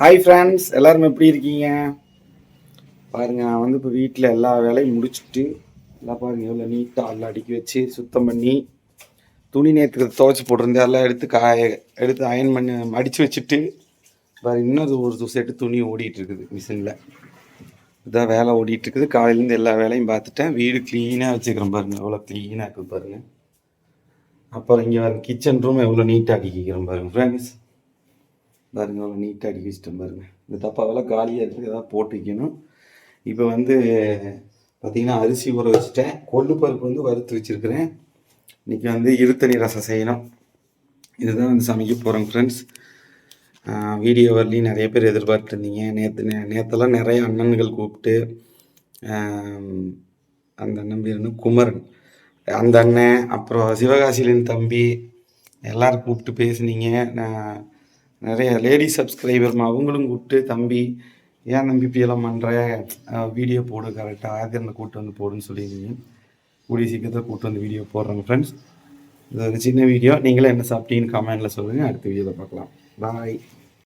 Hi friends எல்லோரும் எப்படி இருக்கீங்க? பாருங்கள் நான் வந்து இப்போ வீட்டில் எல்லா வேலையும் முடிச்சுட்டு எல்லாம் பாருங்கள் எவ்வளோ நீட்டாக எல்லாம் அடுக்கி வச்சு சுத்தம் பண்ணி துணி நேற்றுக்கு துவைச்சி போட்டிருந்தேன். எல்லாம் எடுத்து காய எடுத்து அயன் பண்ணி மடித்து வச்சுட்டு பாரு இன்னொரு ஒரு செட்டு துணி ஓடிட்டுருக்குது மிஷினில் இதான் வேலை ஓடிட்டுருக்குது காலையிலேருந்து எல்லா வேலையும் பார்த்துட்டேன். வீடு க்ளீனாக வச்சுக்கிறேன் பாருங்கள் எவ்வளோ க்ளீனாக இருக்குது பாருங்கள் அப்புறம் இங்கே வர கிச்சன் ரூம் எவ்வளோ நீட்டாக அடிக்கிறேன் பாருங்க ஃப்ரெண்ட்ஸ் பாருங்க அவ்வளோ நீட்டாக அடிக்க வச்சுட்டேன் பாருங்க. இந்த டப்பாவெல்லாம் காலியாக இருக்குது ஏதாவது போட்டு வைக்கணும். இப்போ வந்து பார்த்திங்கன்னா அரிசி ஊற வச்சுட்டேன். கொள்ளு பருப்பு வந்து வறுத்து வச்சுருக்கிறேன். இன்றைக்கி வந்து இருத்தணி ரசம் செய்யணும். இதுதான் வந்து சமைக்க போகிறோம் ஃப்ரெண்ட்ஸ் வீடியோ வரலையும் நிறைய பேர் எதிர்பார்த்துருந்தீங்க நேற்று நேற்றெல்லாம் நிறைய அண்ணன்கள் கூப்பிட்டு அந்த அண்ணன் பேர் குமரன். அந்த அண்ணன் அப்புறம் சிவகாசியிலின் தம்பி எல்லோரும் கூப்பிட்டு பேசுனீங்க. நான் நிறைய லேடி சப்ஸ்கிரைபர் அவங்களும் கூப்பிட்டு தம்பி ஏன் தம்பி இப்படியெல்லாம் பண்ணுற வீடியோ போடு கரெக்டாக ஆதிரனை கூப்பிட்டு வந்து போடுன்னு சொல்லியிருந்தீங்க. கூடிய சீக்கிரத்தில் கூப்பிட்டு வந்து வீடியோ போடுறேங்க ஃப்ரெண்ட்ஸ் இது ஒரு சின்ன வீடியோ நீங்களே என்ன சாப்பிட்டீங்கன்னு கமெண்டில் சொல்லுங்கள் அடுத்த வீடியோவில் பார்க்கலாம். பாய்